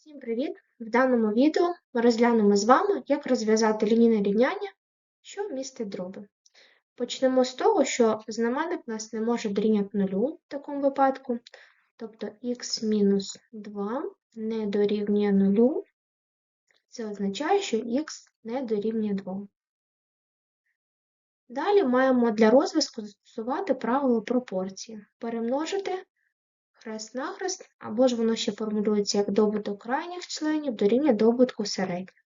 Всім привіт! В даному відео ми розглянемо з вами, як розв'язати лінійне рівняння, що містить дроби. Почнемо з того, що знаменник нас не може дорівняти нулю в такому випадку, тобто х-2 не дорівнює нулю, це означає, що х не дорівнює 2. Далі маємо для розв'язку застосувати правило пропорції, перемножити хрест-нахрест, або ж воно ще формулюється як добуток крайніх членів дорівнює добутку середніх.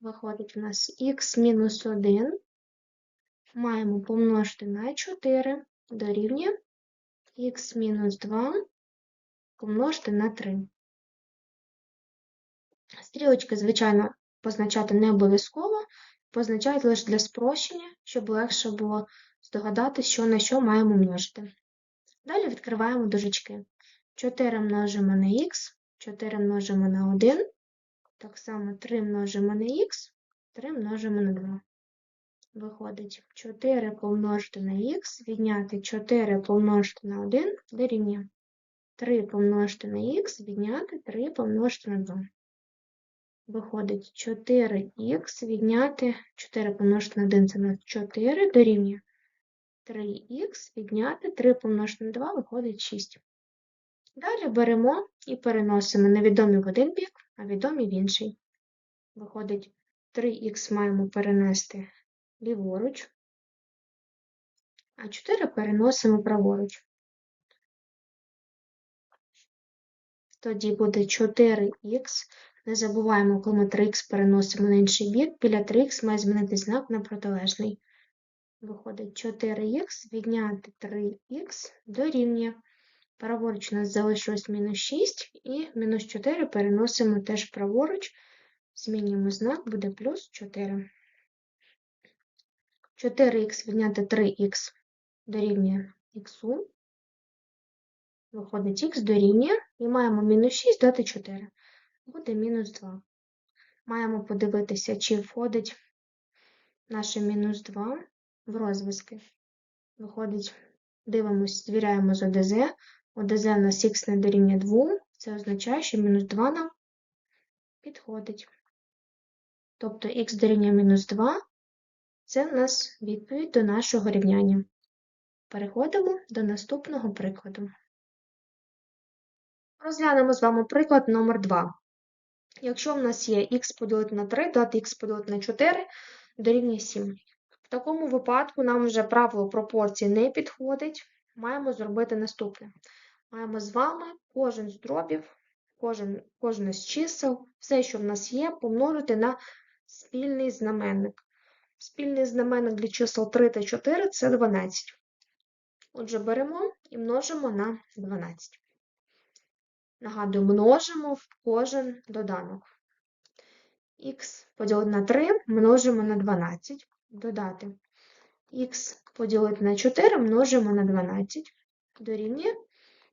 Виходить у нас х-1 маємо помножити на 4 дорівнює х-2 помножити на 3. Стрілочки, звичайно, позначати не обов'язково, позначають лише для спрощення, щоб легше було здогадатись, що на що маємо множити. Далі відкриваємо дужечки. 4 множимо на х, 4 множимо на 1, так само 3 множимо на х, 3 множимо на 2. Виходить 4 помножити на х, відняти 4 помножити на 1 дорівнює 3 помножити на х, відняти 3 помножити на 2. Виходить 4х відняти 4 помножити на 1 це на 4 дорівнює 3х відняти 3 помножити на 2 виходить 6. Далі беремо і переносимо невідомі в один бік, а відомі в інший. Виходить 3х маємо перенести ліворуч, а 4 переносимо праворуч. Тоді буде 4х. Не забуваємо, коли ми 3х переносимо на інший бік, біля 3х має змінити знак на протилежний. Виходить 4х, відняти 3х дорівнює. Праворуч у нас залишилось мінус 6, і мінус 4 переносимо теж праворуч, змінюємо знак, буде плюс 4. 4х відняти 3х дорівнює х. Виходить х дорівнює, і маємо мінус 6 дати 4. Буде мінус 2. Маємо подивитися, чи входить наше мінус 2 в розв'язки. Виходить, дивимося, звіряємо з ОДЗ. ОДЗ у нас х не дорівнює 2, це означає, що мінус 2 нам підходить. Тобто х дорівнює мінус 2 це у нас відповідь до нашого рівняння. Переходимо до наступного прикладу. Розглянемо з вами приклад номер 2. Якщо в нас є х поділити на 3, дати х поділити на 4 дорівнює 7. В такому випадку нам вже правило пропорції не підходить. Маємо зробити наступне. Маємо з вами кожен з дробів, кожен, кожне з чисел, все, що в нас є, помножити на спільний знаменник. Спільний знаменник для чисел 3 та 4 це 12. Отже, беремо і множимо на 12. Нагадую, множимо в кожен доданок. Х поділити на 3 множимо на 12 додати. Х поділити на 4 множимо на 12, дорівнює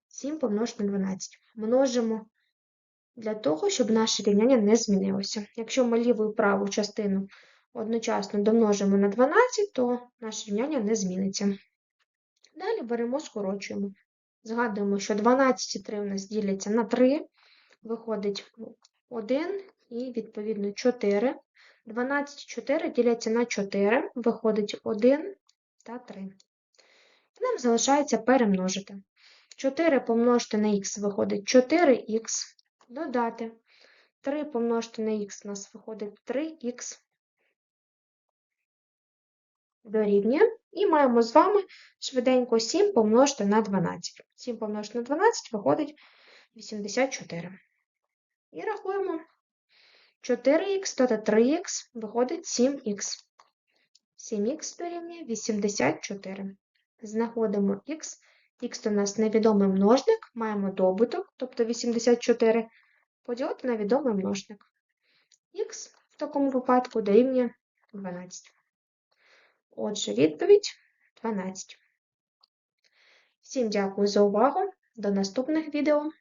7 помножити на 12. Множимо для того, щоб наше рівняння не змінилося. Якщо ми ліву і праву частину одночасно домножимо на 12, то наше рівняння не зміниться. Далі беремо, скорочуємо. Згадуємо, що 12 3 у нас діляться на 3, виходить 1 і, відповідно, 4. 12 4 діляться на 4, виходить 1 та 3. Нам залишається перемножити. 4 помножити на х виходить 4х, додати. 3 помножити на х у нас виходить 3х. Дорівнює. І маємо з вами швиденько 7 помножити на 12. 7 помножити на 12 виходить 84. І рахуємо. 4х додати 3х виходить 7х. 7х дорівнює 84. Знаходимо х. Х у нас невідомий множник, маємо добуток, тобто 84, поділити на відомий множник. Х в такому випадку дорівнює 12. Отже, відповідь 12. Всім дякую за увагу. До наступних відео.